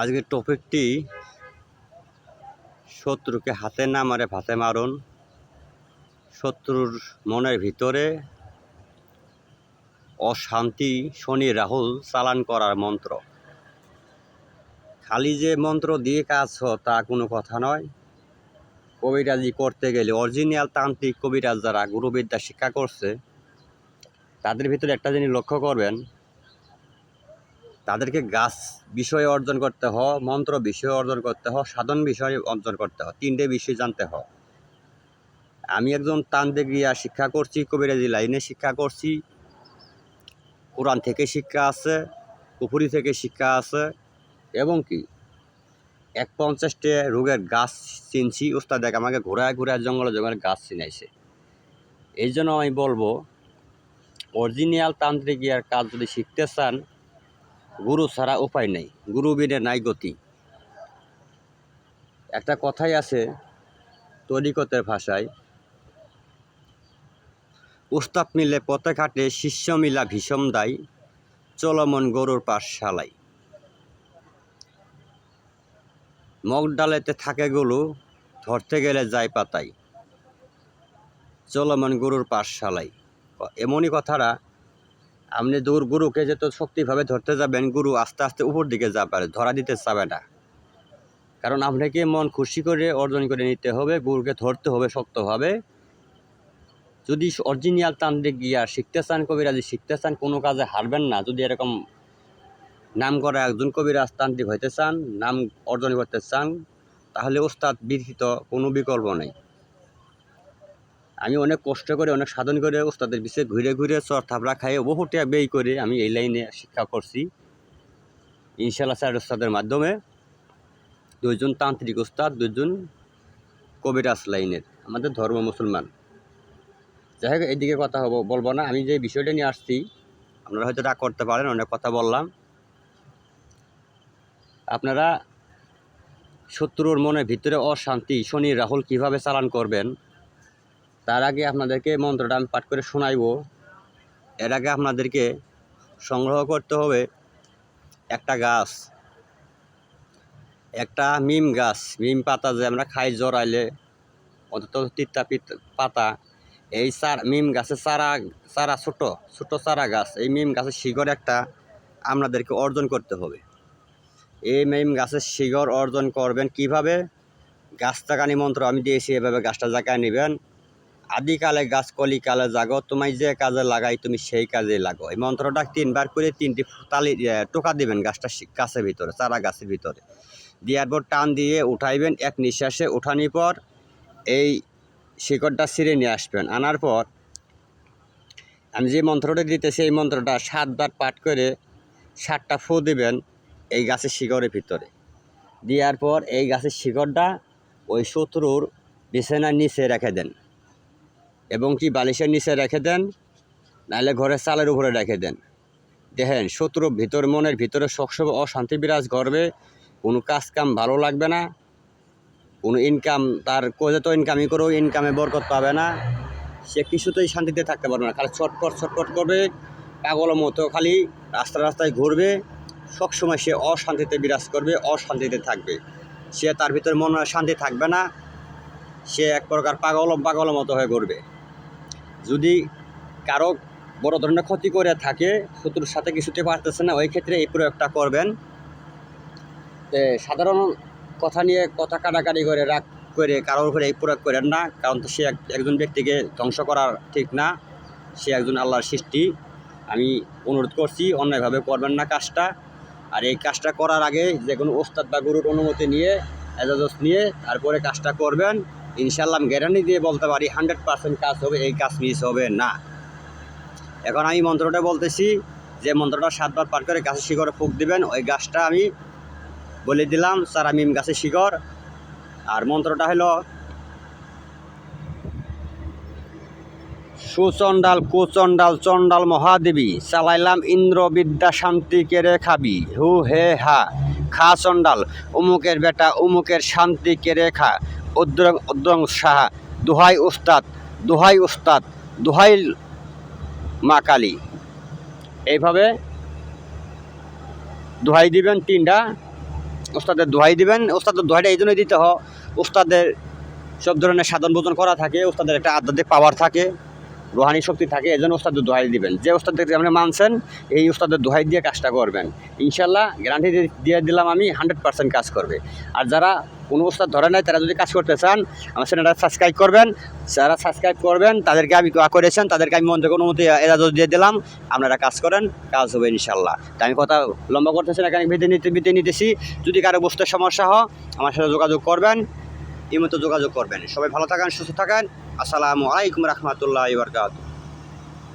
আজকের টপিকটি শত্রুকে হাতে না মারে ভাতে মারুন। শত্রুর মনের ভিতরে অশান্তি, শনি, রাহুল চালান করার মন্ত্র। খালি যে মন্ত্র দিয়ে কাজ তা কোনো কথা নয়। কবিরাজি করতে গেলে অরিজিনাল তান্ত্রিক কবিরাজ যারা গুরুবিদ্যা শিক্ষা করছে, তাদের ভিতরে একটা জিনিস লক্ষ্য করবেন তাদেরকে গাছ বিষয়ে অর্জন করতে হয় মন্ত্র বিষয়ে অর্জন করতে হয় সাধন বিষয়ে অর্জন করতে হয় তিনটে বিষয় জানতে হয় আমি একজন তান্ত্রিক গিয়া শিক্ষা করছি, কবিরাজি লাইনে শিক্ষা করছি। কোরআন থেকে শিক্ষা আছে পুকুরি থেকে শিক্ষা আছে, এবং কি? এক পঞ্চাশটি রোগের গাছ চিনছি ওস্তাদ দেখ আমাকে ঘোরায় ঘোরায় জঙ্গলে জঙ্গলে গাছ চিনাইছে। এই জন্য আমি বলব অরিজিনাল তান্ত্রিক ইয়ার কাজ যদি শিখতে চান গুরু ছাড়া উপায় নেই। গুরু বিনে নাই গতি। একটা কথাই আছে তরিকতের ভাষায়, উস্তাদ মিলে পথে ঘাটে শিষ্য মিলা ভীষণ দায় চলমন গরুর পাঠশালাই মগ ডালেতে থাকে গুলো, ধরতে গেলে যায় পাতাই চলমন গরুর পাঠশালাই এমনই কথাটা আপনি দূর গুরুকে যেত শক্তিভাবে ধরতে যাবেন, গুরু আস্তে আস্তে উপর দিকে পারে ধরা দিতে চাবে না। কারণ আপনাকে মন খুশি করে অর্জন করে নিতে হবে, গুরুকে ধরতে হবে শক্তভাবে। যদি অরিজিনাল তান্ত্রিক গিয়া শিখতে চান কবিরাজি শিখতে চান, কোনো কাজে হারবেন না। যদি এরকম নাম করা একজন কবিরাজ তান্ত্রিক হইতে চান, নাম অর্জন করতে চান, তাহলে ওস্তাদ বিধিত কোনো বিকল্প নেই। আমি অনেক কষ্ট করে, অনেক সাধন করে ওস্তাদের বিষয়ে ঘুরে ঘুরে চর থাপড়া খাইয়ে বহু টাকা ব্যয় করে আমি এই লাইনে শিক্ষা করছি। ইনশাল্লাহ স্যার ওস্তাদের মাধ্যমে দুইজন তান্ত্রিক ওস্তাদ, দুইজন কবিরাজ লাইনের, আমাদের ধর্ম মুসলমান। যাই হোক, এইদিকে কথা হব, বলব না, আমি যে বিষয়টা নিয়ে আসছি, আপনারা হয়তো রাগ করতে পারেন, অনেক কথা বললাম। আপনারা শত্রুর মনের ভিতরে অশান্তি, শনি, রাহুল কীভাবে চালান করবেন তার আগে আপনাদেরকে মন্ত্রটা আমি পাঠ করে শোনাইব। এর আগে আপনাদেরকে সংগ্রহ করতে হবে একটা গাছ, একটা মিম গাছ। মিম পাতা যে আমরা খাই জড়াইলে, অন্তত তিতা পিত- পাতা, এই চার মিম গাছের চারা চারা ছোট ছোট চারা গাছ, এই মিম গাছের শিকড় একটা আপনাদেরকে অর্জন করতে হবে। এই মিম গাছের শিকড় অর্জন করবেন কীভাবে? গাছ জাগানি মন্ত্র আমি দিয়েছি, এভাবে গাছটা জাগায় নেবেন। আদিকালে গাছ কলিকালে জাগো, তোমায় যে কাজে লাগাই, তুমি সেই কাজে লাগো। এই মন্ত্রটা তিনবার করে তিনটি তালি টোকা দিবেন গাছটা গাছের ভিতরে, চারা গাছের ভিতরে। দেওয়ার পর টান দিয়ে উঠাইবেন, এক নিঃশ্বাসে উঠানোর পর এই শিকড়টা ছিঁড়ে নিয়ে আসবেন। আনার পর আমি যে মন্ত্রটা দিতেছি, এই মন্ত্রটা সাতবার পাঠ করে সাতটা ফু দিবেন এই গাছের শিকড়ের ভিতরে। দেওয়ার পর এই গাছের শিকড়টা ওই শত্রুর বিছানার নিচে রেখে দেন। এবং কি বালিশের নিচে রেখে দেন, নাহলে ঘরের চালের উপরে রেখে দেন। দেখেন, শত্রু ভিতর মনের ভিতরে সবসময় অশান্তি বিরাজ করবে, কোনো কাজ কাম ভালো লাগবে না, কোনো ইনকাম তার কোজে তো ইনকামই করেও ইনকামে বরকত পাবে না, সে কিছুতেই শান্তিতে থাকতে পারবে না। খালি ছটপট ছটপট করবে, পাগলের মতো খালি রাস্তা রাস্তায় ঘুরবে, সবসময় সে অশান্তিতে বিরাজ করবে, অশান্তিতে থাকবে। সে তার ভিতরে মনে শান্তি থাকবে না, সে এক প্রকার পাগল, পাগলের মতো হয়ে ঘুরবে। যদি কারও বড় ধরনের ক্ষতি করে থাকে, শত্রুর সাথে কিছুতে পারতেছে না, ওই ক্ষেত্রে এই প্রয়োগটা করবেন। সাধারণ কথা নিয়ে কথা কাটাকাটি করে, রাগ করে কারোর উপরে এই প্রয়োগ করেন না, কারণ তো সে একজন ব্যক্তিকে ধ্বংস করার ঠিক না, সে একজন আল্লাহর সৃষ্টি। আমি অনুরোধ করছি, অন্যায়ভাবে করবেন না কাজটা। আর এই কাজটা করার আগে যে কোনো ওস্তাদ বা গুরুর অনুমতি নিয়ে, এজাজত নিয়ে তারপরে কাজটা করবেন। ইনশাল্লাহ আমি গ্যারান্টি দিয়ে বলতে পারি হান্ড্রেড পার্সেন্ট কাজ হবে, এই কাজ মিস হবে না। এখন আমি মন্ত্রটা বলতেছি, যে মন্ত্রটা সাতবার পার করে গাছের শিকড়ে ফুক দিবেন, ওই গাছটা আমি বলে দিলাম সারা মিম গাছের শিকড়। আর মন্ত্রটা হলো, সুচণ্ডাল কুচণ্ডাল চণ্ডাল মহাদেবী, চালাইলাম ইন্দ্র বিদ্যা শান্তি কেড়ে খাবি, হু হে হা। খা চণ্ডাল, উমুকের বেটা, উমুকের শান্তি কেড়ে খা। উদ্রং সাহা, দোহাই উস্তাদ দোহাই উস্তাদ, দোহাই মা কালী। এইভাবে দোহাই দিবেন তিনটা ওস্তাদের দোহাই দিবেন ওস্তাদের দোহাইটা এই জন্যই দিতে হয়। ওস্তাদের সব ধরনের সাধন বোধন করা থাকে ওস্তাদের একটা আধ্যাত্মিক পাওয়ার থাকে। রোহানি শক্তি থাকে এই জন্য ওস্তাদের দোহাই দিবেন। যে ওস্তাদের আপনি মানছেন, এই ওস্তাদের দোহাই দিয়ে কাজটা করবেন। ইনশাল্লাহ গ্যারান্টি দিয়ে দিলাম আমি, হান্ড্রেড পার্সেন্ট কাজ করবে। আর যারা কোনো ওস্তাদ ধরে নাই, তারা যদি কাজ করতে চান, আমার চ্যানেলটা সাবস্ক্রাইব করবেন। যারা সাবস্ক্রাইব করবেন, তাদেরকে আমি দোয়া করেছেন, তাদেরকে আমি মন থেকে অনুমতি, এজাজত দিয়ে দিলাম। আপনারা কাজ করেন, কাজ হবে ইনশাল্লাহ তাই আমি কথা লম্বা করতেছি না, এখানে বেঁধে নিতে বেঁধে নিতেছি। যদি কারও বুঝতে সমস্যা হয়, আমার সাথে যোগাযোগ করবেন। এই মতো যোগাযোগ করবেন। সবাই ভালো থাকেন সুস্থ থাকেন। আসসালামু আলাইকুম রহমতুল্লাহ বরকাত